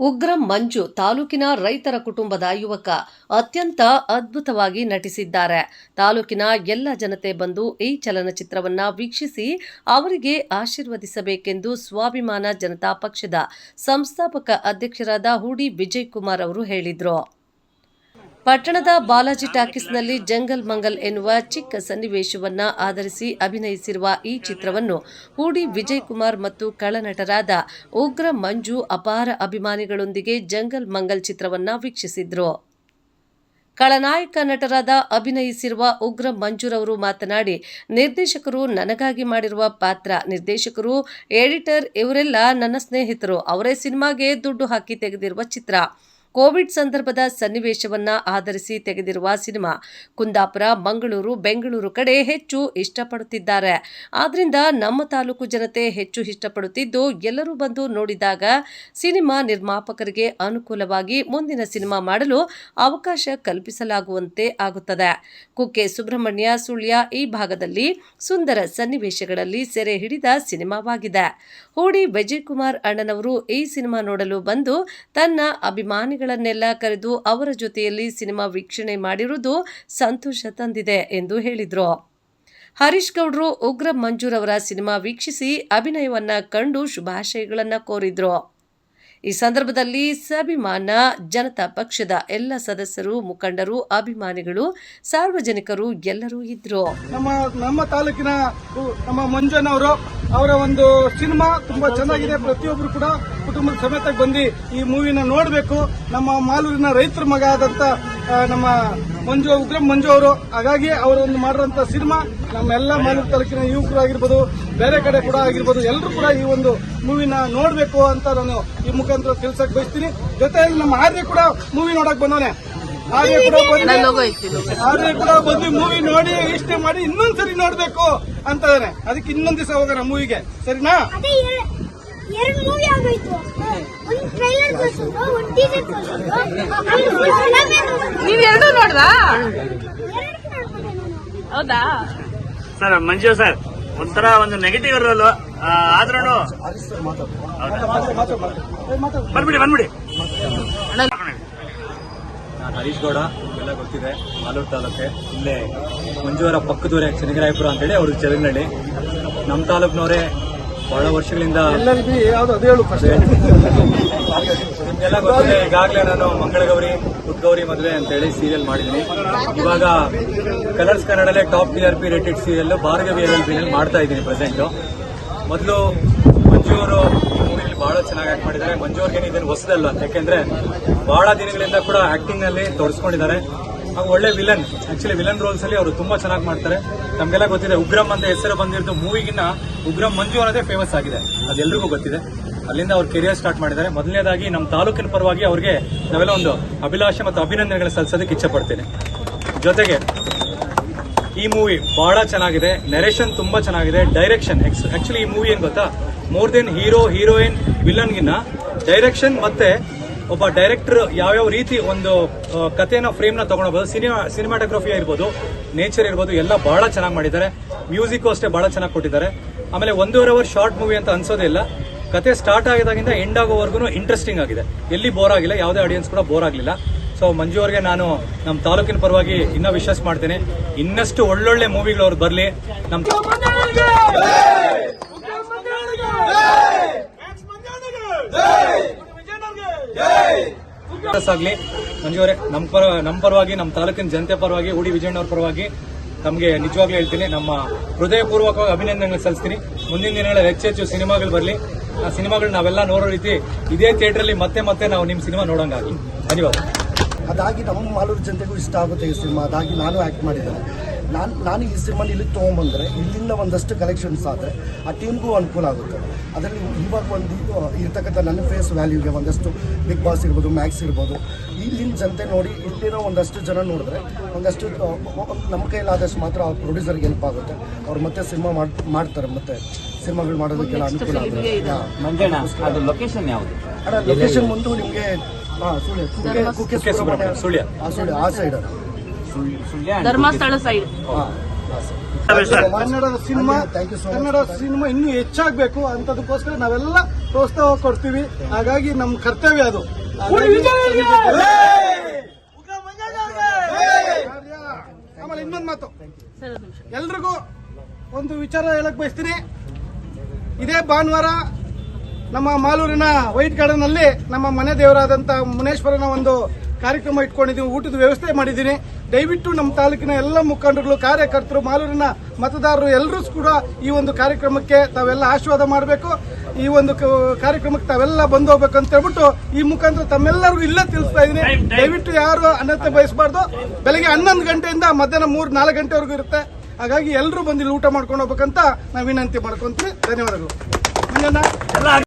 ಉಗ್ರ ಮಂಜು ತಾಲೂಕಿನ ರೈತರ ಕುಟುಂಬದ ಯುವಕ ಅತ್ಯಂತ ಅದ್ಭುತವಾಗಿ ನಟಿಸಿದ್ದಾರೆ. ತಾಲೂಕಿನ ಎಲ್ಲ ಜನತೆ ಬಂದು ಈ ಚಲನಚಿತ್ರವನ್ನ ವೀಕ್ಷಿಸಿ ಅವರಿಗೆ ಆಶೀರ್ವದಿಸಬೇಕೆಂದು ಸ್ವಾಭಿಮಾನ ಜನತಾ ಪಕ್ಷದ ಸಂಸ್ಥಾಪಕ ಅಧ್ಯಕ್ಷರಾದ ಹೂಡಿ ವಿಜಯ್ ಕುಮಾರ್ ಅವರು ಹೇಳಿದರು. ಪಟ್ಟಣದ ಬಾಲಾಜಿ ಟಾಕೀಸ್ನಲ್ಲಿ ಜಂಗಲ್ ಮಂಗಲ್ ಎನ್ನುವ ಚಿಕ್ಕ ಸನ್ನಿವೇಶವನ್ನ ಆಧರಿಸಿ ಅಭಿನಯಿಸಿರುವ ಈ ಚಿತ್ರವನ್ನು ಹೂಡಿ ವಿಜಯ್ ಕುಮಾರ್ ಮತ್ತು ಕಳನಟರಾದ ಉಗ್ರ ಮಂಜು ಅಪಾರ ಅಭಿಮಾನಿಗಳೊಂದಿಗೆ ಜಂಗಲ್ ಮಂಗಲ್ ಚಿತ್ರವನ್ನ ವೀಕ್ಷಿಸಿದ್ರು. ಖಳನಾಯಕ ನಟರಾದ ಅಭಿನಯಿಸಿರುವ ಉಗ್ರ ಮಂಜುರವರು ಮಾತನಾಡಿ, ನಿರ್ದೇಶಕರು ನನಗಾಗಿ ಮಾಡಿರುವ ಪಾತ್ರ, ನಿರ್ದೇಶಕರು, ಎಡಿಟರ್ ಇವರೆಲ್ಲ ನನ್ನ ಸ್ನೇಹಿತರು, ಅವರೇ ಸಿನಿಮಾಗೆ ದುಡ್ಡು ಹಾಕಿ ತೆಗೆದಿರುವ ಚಿತ್ರ. ಕೋವಿಡ್ ಸಂದರ್ಭದ ಸನ್ನಿವೇಶವನ್ನ ಆಧರಿಸಿ ತೆಗೆದಿರುವ ಸಿನಿಮಾ. ಕುಂದಾಪುರ, ಮಂಗಳೂರು, ಬೆಂಗಳೂರು ಕಡೆ ಹೆಚ್ಚು ಇಷ್ಟಪಡುತ್ತಿದ್ದಾರೆ. ಆದ್ರಿಂದ ನಮ್ಮ ತಾಲೂಕು ಜನತೆ ಹೆಚ್ಚು ಇಷ್ಟಪಡುತ್ತಿದ್ದು, ಎಲ್ಲರೂ ಬಂದು ನೋಡಿದಾಗ ಸಿನಿಮಾ ನಿರ್ಮಾಪಕರಿಗೆ ಅನುಕೂಲವಾಗಿ ಮುಂದಿನ ಸಿನಿಮಾ ಮಾಡಲು ಅವಕಾಶ ಕಲ್ಪಿಸಲಾಗುವಂತೆ ಆಗುತ್ತದೆ. ಕುಕ್ಕೆ ಸುಬ್ರಹ್ಮಣ್ಯ, ಸುಳ್ಯ ಈ ಭಾಗದಲ್ಲಿ ಸುಂದರ ಸನ್ನಿವೇಶಗಳಲ್ಲಿ ಸೆರೆ ಹಿಡಿದ ಸಿನಿಮಾವಾಗಿದೆ. ಹೂಡಿ ವಿಜಯ್ ಕುಮಾರ್ ಅಣ್ಣನವರು ಈ ಸಿನಿಮಾ ನೋಡಲು ಬಂದು ತನ್ನ ಅಭಿಮಾನಿಗಳನ್ನೆಲ್ಲ ಕರೆದು ಅವರ ಜೊತೆಯಲ್ಲಿ ಸಿನಿಮಾ ವೀಕ್ಷಣೆ ಮಾಡಿರುವುದು ಸಂತೋಷ ತಂದಿದೆ ಎಂದು ಹೇಳಿದರು. ಹರೀಶ್ ಗೌಡ್ರು ಉಗ್ರ ಮಂಜೂರ್ ಅವರ ಸಿನಿಮಾ ವೀಕ್ಷಿಸಿ ಅಭಿನಯವನ್ನ ಕಂಡು ಶುಭಾಶಯಗಳನ್ನು ಕೋರಿದ್ರು. ಈ ಸಂದರ್ಭದಲ್ಲಿ ಸಭಿಮಾನ ಜನತಾ ಪಕ್ಷದ ಎಲ್ಲ ಸದಸ್ಯರು, ಮುಖಂಡರು, ಅಭಿಮಾನಿಗಳು, ಸಾರ್ವಜನಿಕರು ಎಲ್ಲರೂ ಇದ್ರು. ನಮ್ಮ ನಮ್ಮ ತಾಲೂಕಿನ ನಮ್ಮ ನಮ್ಮ ಮಂಜನವರು ಅವರ ಒಂದು ಸಿನಿಮಾ ತುಂಬಾ ಚೆನ್ನಾಗಿದೆ. ಪ್ರತಿಯೊಬ್ಬರು ಕೂಡ ಕುಟುಂಬದ ಸಮೇತ ಬಂದು ಈ ಮೂವಿನ ನೋಡಬೇಕು. ನಮ್ಮ ಮಾಲೂರಿನ ರೈತರ ಮಗ ಆದಂತ ನಮ್ಮ ಮಂಜು ಉಗ್ರ ಮಂಜು ಅವರು. ಹಾಗಾಗಿ ಅವರು ಒಂದು ಮಾಡಿರುವಂತಹ ಸಿನಿಮಾ ನಮ್ಮೆಲ್ಲ ಮಾಲೂರು ತಾಲೂಕಿನ ಯುವಕರು ಆಗಿರ್ಬೋದು ಬೇರೆ ಕಡೆ ಕೂಡ ಆಗಿರ್ಬೋದು ಎಲ್ಲರೂ ಕೂಡ ಈ ಒಂದು ಮೂವಿನ ನೋಡಬೇಕು ಅಂತ ನಾನು ಈ ಮುಖಾಂತರ ತಿಳ್ಸಕ್ ಬಯಸ್ತೀನಿ. ಜೊತೆಯಲ್ಲಿ ನಮ್ಮ ಆರ್ಯ ಕೂಡ ಮೂವಿ ನೋಡಕ್ ಬಂದವನೆ. ಆರ್ಯ ಕೂಡ ಆರ್ಯ ಆದ್ರೆ ಕೂಡ ಬಂದು ಮೂವಿ ನೋಡಿ ಇಷ್ಟ ಮಾಡಿ ಇನ್ನೊಂದ್ಸರಿ ನೋಡ್ಬೇಕು ಅಂತ ಅದಕ್ಕೆ ಇನ್ನೊಂದ್ ದಿವಸ ಹೋಗೋಣ ಮೂವಿಗೆ. ಸರಿನಾ? ಎರಡು ಮೂವಿ ಆಗೋಯ್ತು ಒಂದು ಟ್ರೈಲರ್ ತೋರಿಸಿದ್ರು ಒಂದು ಟೀಸರ್ ತೋರಿಸಿದ್ರು. ನೀವ್ ಎರಡು ನಾನು ಹೌದಾ? ಸರ್ ಮಂಜು ಸರ್ ಒಂಥರ ಒಂದು ನೆಗೆಟಿವ್ ಇರೋಲ್ಲ ಆದ್ರೂ ಬಂದ್ಬಿಡಿ ಬಂದ್ಬಿಡಿ. ನಾನು ಹರೀಶ್ ಗೌಡ ಎಲ್ಲ ಗೊತ್ತಿದೆ ಮಾಲೂರು ತಾಲೂಕೆ. ಇಲ್ಲೇ ಮಂಜುವರ ಪಕ್ಕದೂರೇ ಶನಿಗರಾಯಪುರ ಅಂತೇಳಿ ಅವ್ರಿಗೆ ಚಲನಹಳ್ಳಿ ನಮ್ಮ ತಾಲೂಕಿನವರೇ ಬಹಳ ವರ್ಷಗಳಿಂದ ನಿಮ್ಗೆಲ್ಲ ಗೊತ್ತಿದೆ ಈಗಾಗಲೇ ನಾನು ಮಂಗಳಗೌರಿ ಉದ್ಗೌರಿ ಮದುವೆ ಅಂತೇಳಿ ಸೀರಿಯಲ್ ಮಾಡಿದ್ದೀನಿ. ಇವಾಗ Colors ಕನ್ನಡಲ್ಲೇ top T R P rated serial Bhargavi L L ಮಾಡ್ತಾ ಇದ್ದೀನಿ ಪ್ರೆಸೆಂಟ್ ಮೊದಲು ಮಂಜು ಅವರು ಈ ಮೂವಿಲಿ ಬಹಳ ಚೆನ್ನಾಗಿ ಆಕ್ಟ್ ಮಾಡಿದ್ದಾರೆ. ಮಂಜು ಅವ್ರಿಗೆ ಇದನ್ನು ಹೊಸದಲ್ಲ ಯಾಕೆಂದ್ರೆ ಬಹಳ ದಿನಗಳಿಂದ ಕೂಡ ಆಕ್ಟಿಂಗ್ನಲ್ಲಿ ತೊಡಸ್ಕೊಂಡಿದ್ದಾರೆ ಹಾಗೂ ಒಳ್ಳೆ ವಿಲನ್. ಆಕ್ಚುಲಿ ವಿಲನ್ ರೋಲ್ಸ್ ಅಲ್ಲಿ ಅವರು ತುಂಬಾ ಚೆನ್ನಾಗಿ ಮಾಡ್ತಾರೆ. ನಮ್ಗೆಲ್ಲ ಗೊತ್ತಿದೆ, ಉಗ್ರಂ ಅಂತ ಹೆಸರು ಬಂದಿರೋದು ಮೂವಿಗಿನ್ನ ಉಗ್ರಂ ಮಂಜು ಅನ್ನೋದೇ ಫೇಮಸ್ ಆಗಿದೆ. ಅದೆಲ್ಲರಿಗೂ ಗೊತ್ತಿದೆ. ಅಲ್ಲಿಂದ ಅವ್ರ ಕೆರಿಯರ್ ಸ್ಟಾರ್ಟ್ ಮಾಡಿದ್ದಾರೆ. ಮೊದಲನೇದಾಗಿ ನಮ್ಮ ತಾಲೂಕಿನ ಪರವಾಗಿ ಅವರಿಗೆ ನಾವೆಲ್ಲ ಒಂದು ಅಭಿಲಾಷೆ ಮತ್ತು ಅಭಿನಂದನೆಗಳನ್ನ ಸಲ್ಲಿಸೋದಕ್ಕೆ ಇಚ್ಛೆ ಪಡ್ತೇನೆ. ಜೊತೆಗೆ, ಈ ಮೂವಿ ಬಹಳ ಚೆನ್ನಾಗಿದೆ. ನೆರೇಷನ್ ತುಂಬಾ ಚೆನ್ನಾಗಿದೆ. ಡೈರೆಕ್ಷನ್ ಆಕ್ಚುಲಿ ಈ ಮೂವಿ ಏನ್ ಗೊತ್ತಾ? ಮೋರ್ ದೆನ್ ಹೀರೋ ಹೀರೋಯಿನ್ ವಿಲನ್ಗಿನ್ನ ಡೈರೆಕ್ಷನ್ ಮತ್ತೆ ಒಬ್ಬ ಡೈರೆಕ್ಟರ್ ಯಾವ್ಯಾವ ರೀತಿ ಒಂದು ಕಥೆನ ಫ್ರೇಮ್ನ ತಗೊಂಡೋಗ್ಬೋದು. ಸಿನಿಮಾ ಸಿನಿಮಾಟೋಗ್ರಫಿ ಇರ್ಬೋದು ನೇಚರ್ ಇರ್ಬೋದು ಎಲ್ಲ ಬಹಳ ಚೆನ್ನಾಗಿ ಮಾಡಿದ್ದಾರೆ. ಮ್ಯೂಸಿಕ್ ಅಷ್ಟೇ ಬಹಳ ಚೆನ್ನಾಗಿ ಕೊಟ್ಟಿದ್ದಾರೆ. ಆಮೇಲೆ ಒಂದೂವರೆ ಅವರ್ ಶಾರ್ಟ್ ಮೂವಿ ಅಂತ ಅನ್ಸೋದೇ ಇಲ್ಲ. ಕತೆ ಸ್ಟಾರ್ಟ್ ಆಗಿದಾಗಿಂದ ಎಂಡ್ ಆಗೋವರೆಗೂ ಇಂಟ್ರೆಸ್ಟಿಂಗ್ ಆಗಿದೆ. ಎಲ್ಲಿ ಬೋರ್ ಆಗಿಲ್ಲ, ಯಾವುದೇ ಆಡಿಯನ್ಸ್ ಕೂಡ ಬೋರ್ ಆಗಲಿಲ್ಲ. ಸೊ ಮಂಜು ಅವ್ರಿಗೆ ನಾನು ನಮ್ಮ ತಾಲೂಕಿನ ಪರವಾಗಿ ಇನ್ನೂ ವಿಶ್ವಾಸ ಮಾಡ್ತೇನೆ. ಇನ್ನಷ್ಟು ಒಳ್ಳೊಳ್ಳೆ ಮೂವಿಗಳು ಅವ್ರು ಬರಲಿ. ನಮ್ಮ ಆಗಲಿ. ಮಂಜು ನಮ್ಮ ಪರ ನಮ್ಮ ಪರವಾಗಿ ನಮ್ಮ ತಾಲೂಕಿನ ಜನತೆ ಪರವಾಗಿ, ಉಡಿ ವಿಜಯಣ್ಣವ್ರ ಪರವಾಗಿ ತಮಗೆ ನಿಜವಾಗ್ಲೂ ಹೇಳ್ತೀನಿ, ನಮ್ಮ ಹೃದಯಪೂರ್ವಕವಾಗಿ ಅಭಿನಂದನೆಗಳು ಸಲ್ಲಿಸ್ತೀನಿ. ಮುಂದಿನ ದಿನಗಳಲ್ಲಿ ಹೆಚ್ಚೆಚ್ಚು ಸಿನಿಮಾಗಳು ಬರಲಿ. ಆ ಸಿನಿಮಾಗಳು ನಾವೆಲ್ಲ ನೋಡೋ ರೀತಿ ಇದೇ ಥಿಯೇಟ್ರಲ್ಲಿ ಮತ್ತೆ ಮತ್ತೆ ನಾವು ನಿಮ್ಮ ಸಿನಿಮಾ ನೋಡೋಂಗಾಗಲಿ. ಧನ್ಯವಾದ. ಅದಾಗಿ ನಮ್ಮ ಮಾಲೂರು ಜನತೆಗೂ ಇಷ್ಟ ಆಗುತ್ತೆ ಈ ಸಿನಿಮಾ. ಅದಾಗಿ ನಾನು ಆ್ಯಕ್ಟ್ ಮಾಡಿದ್ದೇನೆ. ನಾನು ನಾನು ಈ ಸಿನಿಮಾನ ಇಲ್ಲಿ ತೊಗೊಂಬಂದರೆ ಇಲ್ಲಿಂದ ಒಂದಷ್ಟು ಕಲೆಕ್ಷನ್ಸ್ ಆದರೆ ಆ ಟೀಮ್ಗೂ ಅನುಕೂಲ ಆಗುತ್ತೆ. ಅದರಲ್ಲಿ ಇವಾಗ ಒಂದು ಇರ್ತಕ್ಕಂಥ ನನ್ನ ಫೇಸ್ ವ್ಯಾಲ್ಯೂಗೆ ಒಂದಷ್ಟು ಬಿಗ್ ಬಾಸ್ ಇರ್ಬೋದು ಮ್ಯಾಕ್ಸ್ ಇರ್ಬೋದು. ಇಲ್ಲಿನ ಜನತೆ ನೋಡಿ ಇಲ್ಲಿರೋ ಒಂದಷ್ಟು ಜನ ನೋಡಿದ್ರೆ ಒಂದಷ್ಟು ನಮ್ಮ ಕೈಲಾದಷ್ಟು ಮಾತ್ರ ಅವ್ರ ಪ್ರೊಡ್ಯೂಸರ್ಗೆ ಹೆಲ್ಪ್ ಆಗುತ್ತೆ. ಅವ್ರು ಮತ್ತೆ ಸಿನಿಮಾ ಮಾಡಿ ಮಾಡ್ತಾರೆ ಮತ್ತೆ ಸಿನಿಮಾಗಳು ಮಾಡೋದಕ್ಕೆಲ್ಲ ಅನುಕೂಲ ಆಗುತ್ತೆ. ಹಾ, ಮಂಜಣ್ಣ ಅದು ಲೊಕೇಶನ್ ಯಾವುದು? ಅಣ್ಣ ಲೊಕೇಶನ್ ಬಂದು ನಿಮಗೆ ಹಾಂ ಸುಳ್ಯ ಸುಳ್ಯ. ಆ ಸುಳ್ಯ ಆ ಸೈಡ್ ಧರ್ಮಸ್ಥಳ ಸೈಡ್ ಕನ್ನಡದ ಸಿನಿಮಾ. ಕನ್ನಡ ಸಿನಿಮಾ ಇನ್ನೂ ಹೆಚ್ಚಾಗಬೇಕು ಅಂತದಕ್ಕೋಸ್ಕರ ನಾವೆಲ್ಲ ಪ್ರೋತ್ಸಾಹ ಕೊಡ್ತೀವಿ. ಹಾಗಾಗಿ ನಮ್ಮ ಕರ್ತವ್ಯ ಅದು. ಆಮೇಲೆ ಇನ್ನೊಂದು ಮಾತು. ಎಲ್ರಿಗೂ ಒಂದು ವಿಚಾರ ಹೇಳಕ್ ಬಯಸ್ತೀನಿ. ಇದೇ ಭಾನುವಾರ ನಮ್ಮ ಮಾಲೂರಿನ ವೈಟ್ ಗಾರ್ಡನ್ ಅಲ್ಲಿ ನಮ್ಮ ಮನೆ ದೇವರಾದಂತ ಮುನೇಶ್ವರನ ಒಂದು ಕಾರ್ಯಕ್ರಮ ಇಟ್ಕೊಂಡಿದ್ದೀವಿ. ಊಟದ ವ್ಯವಸ್ಥೆ ಮಾಡಿದ್ದೀನಿ. ದಯವಿಟ್ಟು ನಮ್ಮ ತಾಲೂಕಿನ ಎಲ್ಲ ಮುಖಂಡರುಗಳು ಕಾರ್ಯಕರ್ತರು ಮಾಲೂರಿನ ಮತದಾರರು ಎಲ್ಲರೂ ಕೂಡ ಈ ಒಂದು ಕಾರ್ಯಕ್ರಮಕ್ಕೆ ತಾವೆಲ್ಲ ಆಶೀರ್ವಾದ ಮಾಡಬೇಕು. ಈ ಒಂದು ಕಾರ್ಯಕ್ರಮಕ್ಕೆ ತಾವೆಲ್ಲ ಬಂದು ಹೋಗ್ಬೇಕು ಅಂತ ಹೇಳ್ಬಿಟ್ಟು ಈ ಮುಖಾಂತರ ತಮ್ಮೆಲ್ಲರಿಗೂ ಇಲ್ಲ ತಿಳಿಸ್ತಾ ಇದ್ದೀನಿ. ದಯವಿಟ್ಟು ಯಾರು ಅನ್ನತೆ ಬಯಸಬಾರ್ದು. ಬೆಳಗ್ಗೆ ಹನ್ನೊಂದು ಗಂಟೆಯಿಂದ ಮಧ್ಯಾಹ್ನ ಮೂರು ನಾಲ್ಕು ಗಂಟೆವರೆಗೂ ಇರುತ್ತೆ. ಹಾಗಾಗಿ ಎಲ್ಲರೂ ಬಂದು ಇಲ್ಲಿ ಊಟ ಮಾಡ್ಕೊಂಡು ಹೋಗ್ಬೇಕಂತ ನಾವು ವಿನಂತಿ ಮಾಡ್ಕೊಂತೀವಿ. ಧನ್ಯವಾದಗಳು.